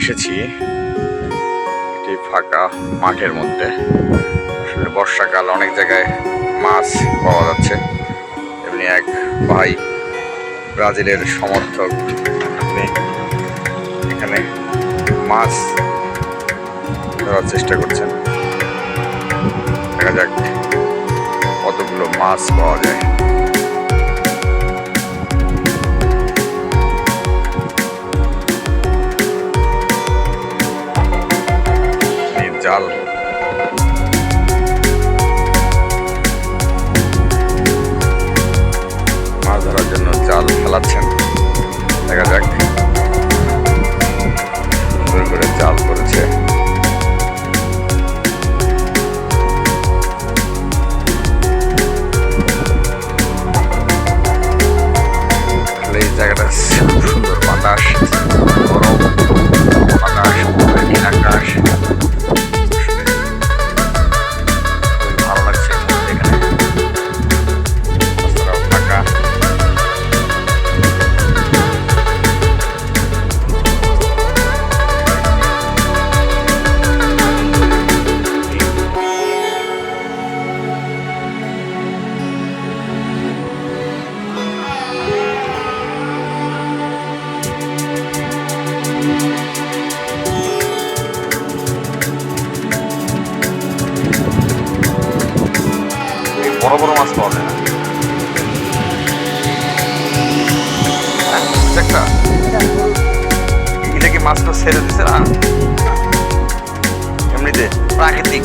এসেছি একটি ফাঁকা মাঠের মধ্যে। আসলে বর্ষাকাল, অনেক জায়গায় মাছ পাওয়া যাচ্ছে। এমনি এক ভাই ব্রাজিলের সমর্থক এখানে মাছ ধরার চেষ্টা করছেন। দেখা যাক কতগুলো মাছ পাওয়া যায়। ধরার জন্য জাল ফেলাচ্ছেন। দেখা যাক। বড় বড় মাছ পাওয়া যায় না। একটা। এটা কি মাছটা ছেড়ে দিছে? না এমনিতে প্রাকৃতিক।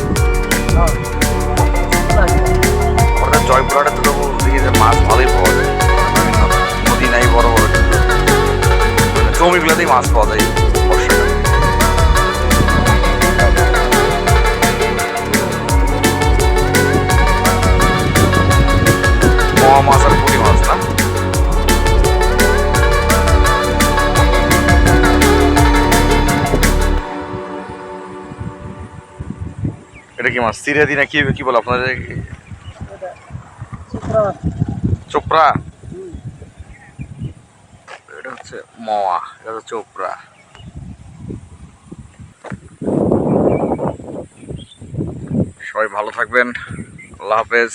ওটা জয়পুরহাটে তো দেখি যে মাছ ভালোই পাওয়া যায়। নদী নাই, বড় বড় মানে জমিগুলোতেই মাছ পাওয়া যায়। মোয়া মাছ আর পুঁটি মাছ না? এটা কি মাছ? সিরিয়াদি না কি কি বলে আপনাদের? চোপড়া। এটা হচ্ছে মোয়া এটা হচ্ছে চোপড়া। সবাই ভালো থাকবেন। আল্লাহ হাফেজ।